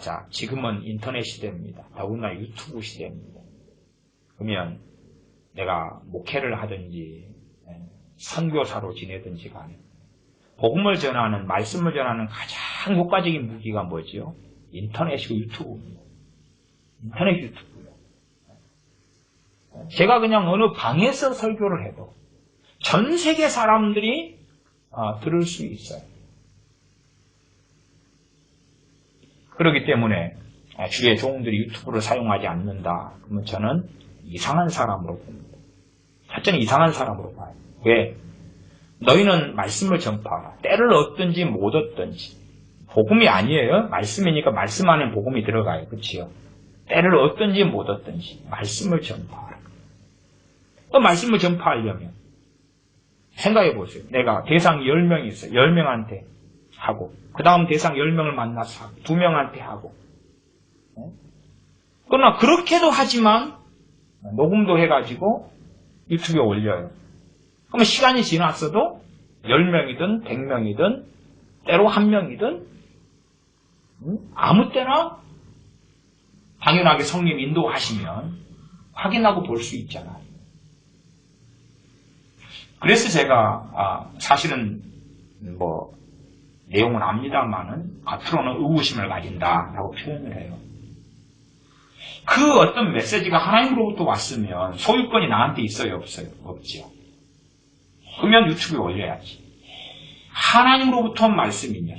맞아. 지금은 인터넷 시대입니다. 더구나 유튜브 시대입니다. 그러면 내가 목회를 하든지 예, 선교사로 지내든지 간에 복음을 전하는 말씀을 전하는 가장 효과적인 무기가 뭐지요? 인터넷이고 유튜브입니다. 인터넷 유튜브요. 제가 그냥 어느 방에서 설교를 해도 전 세계 사람들이 어, 들을 수 있어요. 그렇기 때문에 아, 주의 종들이 유튜브를 사용하지 않는다. 그러면 저는 이상한 사람으로 봅니다. 첫째는 이상한 사람으로 봐요. 왜? 너희는 말씀을 전파하라. 때를 얻든지 못 얻든지. 복음이 아니에요. 말씀이니까 말씀 안에 복음이 들어가요. 그치요? 때를 얻든지 못 얻든지 말씀을 전파하라. 그 말씀을 전파하려면 생각해 보세요. 내가 대상 10명이 있어요. 10명한테 하고 그 다음 대상 10명을 만나서 하고 2명한테 하고 어? 그러나 그렇게도 하지만 녹음도 해가지고 유튜브에 올려요. 그러면 시간이 지났어도 10명이든 100명이든 때로 한 명이든 아무 때나 당연하게 성님 인도하시면 확인하고 볼 수 있잖아요. 그래서 제가 아, 사실은 뭐 내용은 압니다만은 앞으로는 의구심을 가진다라고 표현을 해요. 그 어떤 메시지가 하나님으로부터 왔으면 소유권이 나한테 있어요, 없어요? 없죠. 그러면 유튜브에 올려야지. 하나님으로부터 온 말씀이냐.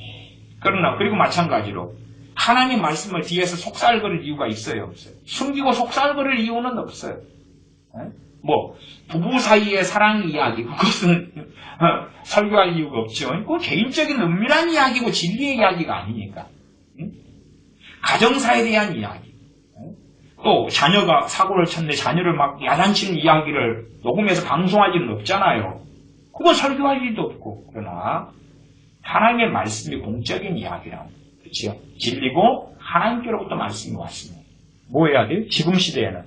그러나, 그리고 마찬가지로, 하나님 말씀을 뒤에서 속살거릴 이유가 있어요, 없어요? 숨기고 속살거릴 이유는 없어요. 뭐, 부부 사이의 사랑 이야기, 그것은 어, 설교할 이유가 없죠. 그 개인적인 은밀한 이야기고 진리의 이야기가 아니니까. 가정사에 대한 이야기. 또 자녀가 사고를 쳤는데 자녀를 막 야단치는 이야기를 녹음해서 방송할 일은 없잖아요. 그건 설교할 일도 없고 그러나 하나님의 말씀이 공적인 이야기라고 그렇죠? 진리고 하나님께로부터 말씀이 왔습니다. 뭐 해야 돼요? 지금 시대에는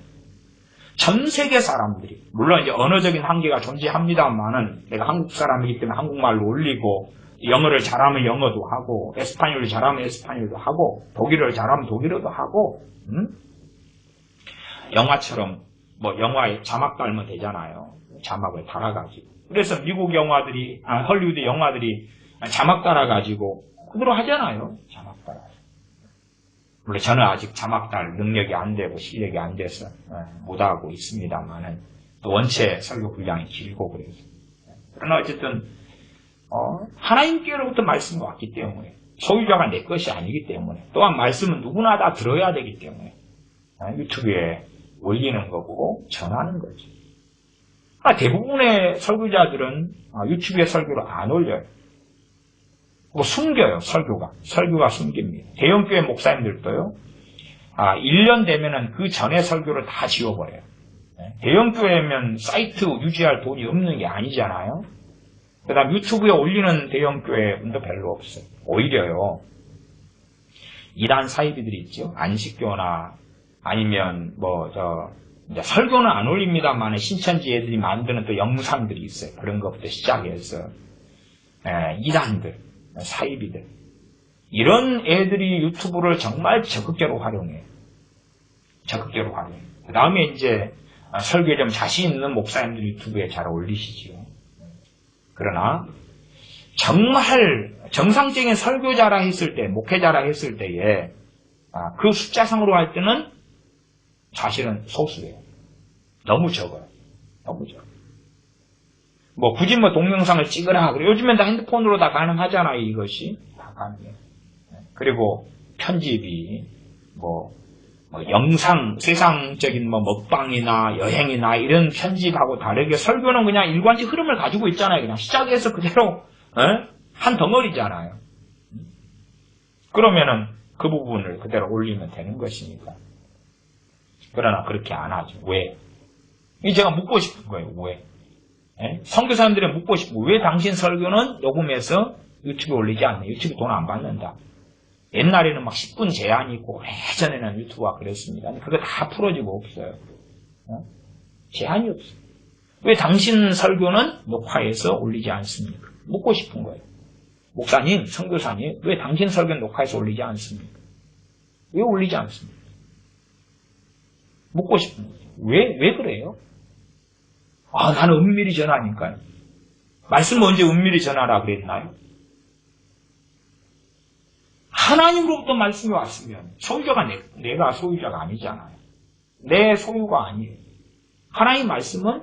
전 세계 사람들이 물론 이제 언어적인 한계가 존재합니다만은 내가 한국 사람이기 때문에 한국말로 올리고 영어를 잘하면 영어도 하고 에스파뇰을 잘하면 에스파뇰도 하고 독일어를 잘하면 독일어도 하고 음? 영화처럼 뭐 영화에 자막 달면 되잖아요. 자막을 달아가지고. 그래서 미국 영화들이, 아, 헐리우드 영화들이 자막 달아가지고 그대로 하잖아요. 자막 달아. 물론 저는 아직 자막 달 능력이 안 되고 실력이 안 돼서 어, 못하고 있습니다만은 또 원체 설교 분량이 길고 그래서. 그러나 어쨌든 어, 하나님께로부터 말씀이 왔기 때문에 소유자가 내 것이 아니기 때문에 또한 말씀은 누구나 다 들어야 되기 때문에 어, 유튜브에 올리는 거고 전하는 거지. 아, 대부분의 설교자들은 아, 유튜브에 설교를 안 올려요. 뭐 숨겨요, 설교가. 설교가 숨깁니다. 대형교회 목사님들도요, 아, 1년 되면은 그 전에 설교를 다 지워버려요. 네. 대형교회면 사이트 유지할 돈이 없는 게 아니잖아요. 그 다음 유튜브에 올리는 대형교회 분도 별로 없어요. 오히려요, 이단 사이비들이 있죠. 안식교나 아니면 뭐 저 설교는 안 올립니다만 신천지 애들이 만드는 또 영상들이 있어요. 그런 것부터 시작해서 에, 이단들, 사이비들 이런 애들이 유튜브를 정말 적극적으로 활용해요. 적극적으로 활용해요. 그 다음에 이제 설교에 좀 자신 있는 목사님들 유튜브에 잘 올리시지요. 그러나 정말 정상적인 설교자라 했을 때, 목회자라 했을 때에 그 숫자상으로 할 때는 사실은 소수예요. 너무 적어요. 너무 적어요. 뭐 굳이 뭐 동영상을 찍으라. 그래 요즘엔 다 핸드폰으로 다 가능하잖아요. 이것이 다 가능해요. 그리고 편집이 뭐, 뭐 영상 세상적인 뭐 먹방이나 여행이나 이런 편집하고 다르게 설교는 그냥 일관적 흐름을 가지고 있잖아요. 그냥 시작해서 그대로 에? 한 덩어리잖아요. 그러면은 그 부분을 그대로 올리면 되는 것이니까. 그러나 그렇게 안 하죠. 왜? 제가 묻고 싶은 거예요. 왜? 예? 성교사님들이 묻고 거예요. 왜 당신 설교는 녹음해서 유튜브에 올리지 않냐? 유튜브 돈 안 받는다. 옛날에는 막 10분 제한이 있고 예전에는 유튜브가 그랬습니다. 그게 다 풀어지고 없어요. 어? 제한이 없어요. 왜 당신 설교는 녹화해서 올리지 않습니까? 묻고 싶은 거예요. 목사님, 성교사님, 왜 당신 설교는 녹화해서 올리지 않습니까? 왜 올리지 않습니까? 묻고 싶은 거죠. 왜, 왜 그래요? 아, 나는 은밀히 전하니까요. 말씀 언제 은밀히 전하라 그랬나요? 하나님으로부터 말씀이 왔으면 소유자가 내, 내가 소유자가 아니잖아요. 내 소유가 아니에요. 하나님 말씀은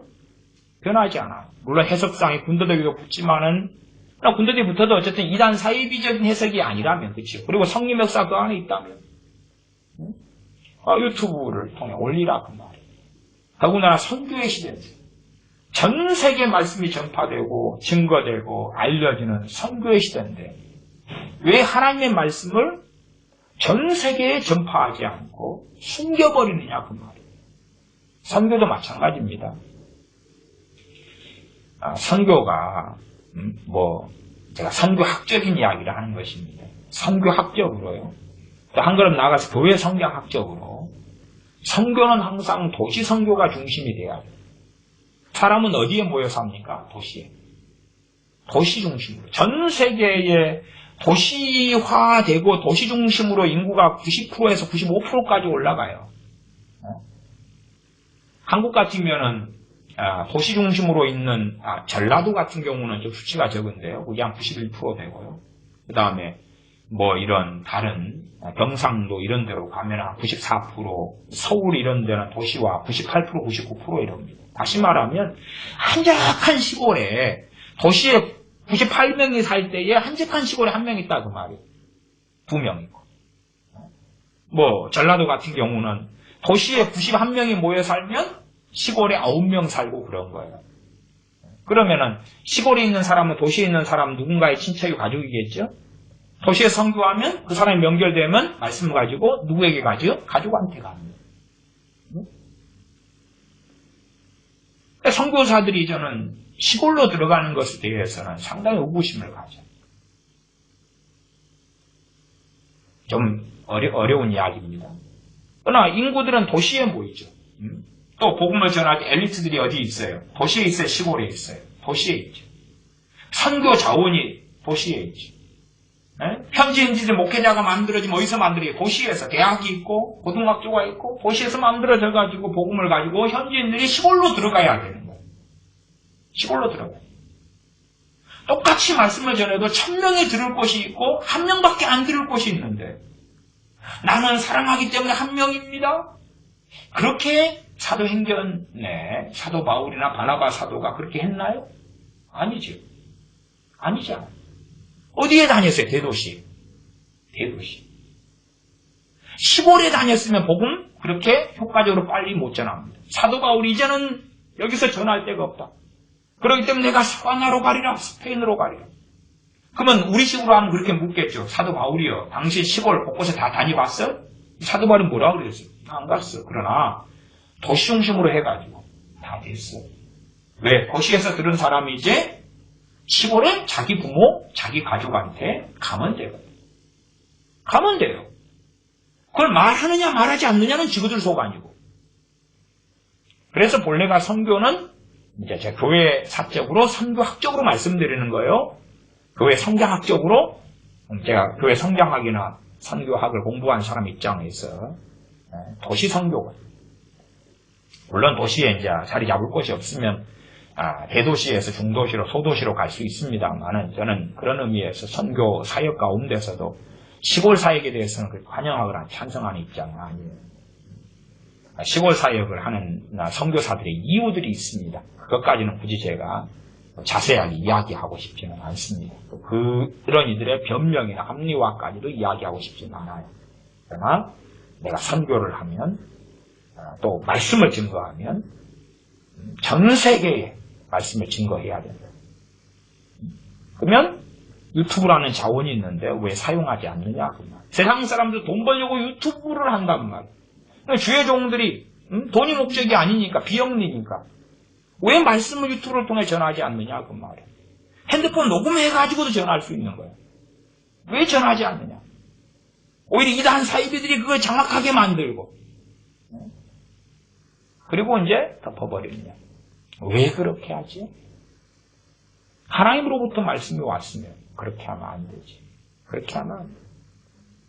변하지 않아요. 물론 해석상에 군더더기가 붙지만은 군더더기 붙어도 어쨌든 이단 사이비적인 해석이 아니라면 그렇죠. 그리고 성림 역사 그 안에 있다면 응? 아, 유튜브를 통해 올리라 그 말이에요. 더군다나 선교의 시대인데 전 세계 말씀이 전파되고 증거되고 알려지는 선교의 시대인데 왜 하나님의 말씀을 전 세계에 전파하지 않고 숨겨버리느냐 그 말이에요. 선교도 마찬가지입니다. 아, 선교가 음, 뭐 제가 선교학적인 이야기를 하는 것입니다. 선교학적으로요. 한 걸음 나가서 교회 성경학적으로 선교는 항상 도시 선교가 중심이 돼야 돼요. 사람은 어디에 모여 삽니까? 도시에. 도시 중심으로. 전 세계에 도시화되고 도시 중심으로 인구가 90%에서 95%까지 올라가요. 어? 한국 같으면은 아, 도시 중심으로 있는 아, 전라도 같은 경우는 좀 수치가 적은데요. 그게 한 91% 되고요. 그 다음에 뭐 이런 다른 경상도 이런 데로 가면 한 94%, 서울 이런 데는 도시와 98%, 99% 이럽니다. 다시 말하면 한적한 시골에 도시에 98명이 살 때에 한적한 시골에 한 명 있다 그 말이에요. 두 명이고. 뭐 전라도 같은 경우는 도시에 91명이 모여 살면 시골에 9명 살고 그런 거예요. 그러면은 시골에 있는 사람은 도시에 있는 사람 누군가의 친척이 가족이겠죠? 도시에 선교하면 그 사람이 연결되면 말씀을 가지고 누구에게 가죠? 가족한테 갑니다. 선교사들이 저는 시골로 들어가는 것에 대해서는 상당히 의구심을 가져요. 좀 어려, 어려운 이야기입니다. 그러나 인구들은 도시에 모이죠. 음? 또 복음을 전하기 엘리트들이 어디 있어요? 도시에 있어요? 시골에 있어요? 도시에 있죠. 선교 자원이 도시에 있죠. 네? 현지인지들 목회자가 만들어지면 어디서 만들어요? 도시에서 대학이 있고 고등학교가 있고 도시에서 만들어져 가지고 복음을 가지고 현지인들이 시골로 들어가야 되는 거예요. 시골로 들어가요. 똑같이 말씀을 전해도 천 명이 들을 곳이 있고 한 명밖에 안 들을 곳이 있는데 나는 사랑하기 때문에 한 명입니다. 그렇게 사도행전에 사도 바울이나 바나바 사도가 그렇게 했나요? 아니죠. 아니지 않아요. 어디에 다녔어요? 대도시. 대도시. 시골에 다녔으면 복음 그렇게 효과적으로 빨리 못 전합니다. 사도 바울이 이제는 여기서 전할 데가 없다. 그렇기 때문에 내가 사바나로 가리라, 스페인으로 가리라. 그러면 우리 식으로 하면 그렇게 묻겠죠. 사도 바울이요. 당신 시골 곳곳에 다 다니봤어? 사도 바울은 뭐라고 그랬어요? 안 갔어. 그러나 도시 중심으로 해가지고 다 됐어. 왜? 도시에서 들은 사람이 이제 시골에 자기 부모, 자기 가족한테 가면 돼요. 가면 돼요. 그걸 말하느냐 말하지 않느냐는 지구들 속 아니고. 그래서 본래가 선교는 이제 제 교회 사적으로 선교학적으로 말씀드리는 거예요. 교회 성장학적으로 제가 교회 성장학이나 선교학을 공부한 사람 입장에서 도시 선교가 물론 도시에 이제 자리 잡을 곳이 없으면 아, 대도시에서 중도시로 소도시로 갈 수 있습니다만은 저는 그런 의미에서 선교 사역 가운데서도 시골 사역에 대해서는 환영하거나 찬성하는 입장은 아니에요. 아, 시골 사역을 하는 선교사들의 이유들이 있습니다. 그것까지는 굳이 제가 자세하게 이야기하고 싶지는 않습니다. 그런 이들의 변명이나 합리화까지도 이야기하고 싶지는 않아요. 그러나 내가 선교를 하면 또 말씀을 증거하면 전 세계에 말씀을 증거해야 된다. 그러면 유튜브라는 자원이 있는데 왜 사용하지 않느냐. 세상 사람들 돈 벌려고 유튜브를 한단 말. 주의 종들이 음? 돈이 목적이 아니니까 비영리니까 왜 말씀을 유튜브를 통해 전하지 않느냐 그 말이에요. 핸드폰 녹음해가지고도 전할 수 있는 거예요. 왜 전하지 않느냐? 오히려 이단 사이비들이 그걸 장악하게 만들고 그리고 이제 덮어버리느냐. 왜 그렇게 하지? 하나님으로부터 말씀이 왔으면 그렇게 하면 안 되지. 그렇게 하면 안 돼.